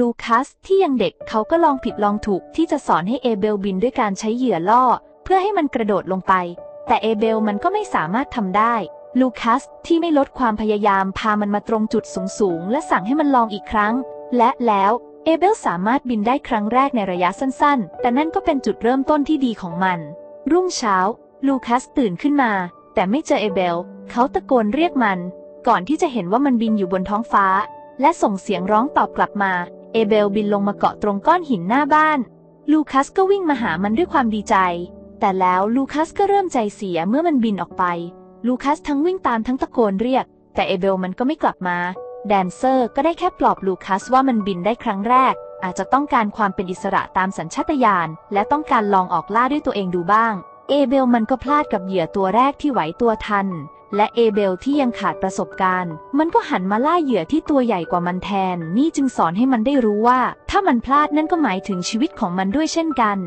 ลูคัสที่ยังเด็กเขาก็ลองผิดลองถูกที่จะสอนให้เอเบลบินด้วยการใช้เหยื่อล่อ เพื่อให้มันกระโดดลงไป แต่เอเบลมันก็ไม่สามารถทำได้ ลูคัสที่ไม่ลดความพยายามพามันมาตรงจุดสูงๆ และสั่งให้มันลองอีกครั้ง และแล้วเอเบลสามารถบินได้ครั้งแรกในระยะสั้นๆ แต่นั่นก็เป็นจุดเริ่มต้นที่ดีของมัน รุ่งเช้า ลูคัสตื่นขึ้นมา แต่ไม่เจอเอเบล เขาตะโกนเรียกมัน ก่อนที่จะเห็นว่ามันบินอยู่บนท้องฟ้า และส่งเสียงร้องตอบกลับมา เอเบลบินลงมาเกาะตรงก้อนหินหน้าบ้าน ลูคัสก็วิ่งมาหามันด้วยความดีใจ แต่แล้วลูคัสก็เริ่มใจเสียเมื่อมันบินออกไป ลูคัสทั้งวิ่งตามทั้งตะโกนเรียก แต่เอเบลมันก็ไม่กลับมา แดนเซอร์ก็ได้แค่ปลอบลูคัสว่ามันบินได้ครั้งแรก อาจจะต้องการความเป็นอิสระตามสัญชาตญาณและต้องการลองออกล่าด้วยตัวเองดูบ้าง เอเบลมันก็พลาดกับเหยื่อตัวแรกที่ไหวตัวทัน และเอเบลที่ยังขาดประสบการณ์ มันก็หันมาล่าเหยื่อที่ตัวใหญ่กว่ามันแทน นี่จึงสอนให้มันได้รู้ว่า ถ้ามันพลาดนั่นก็หมายถึงชีวิตของมันด้วยเช่นกัน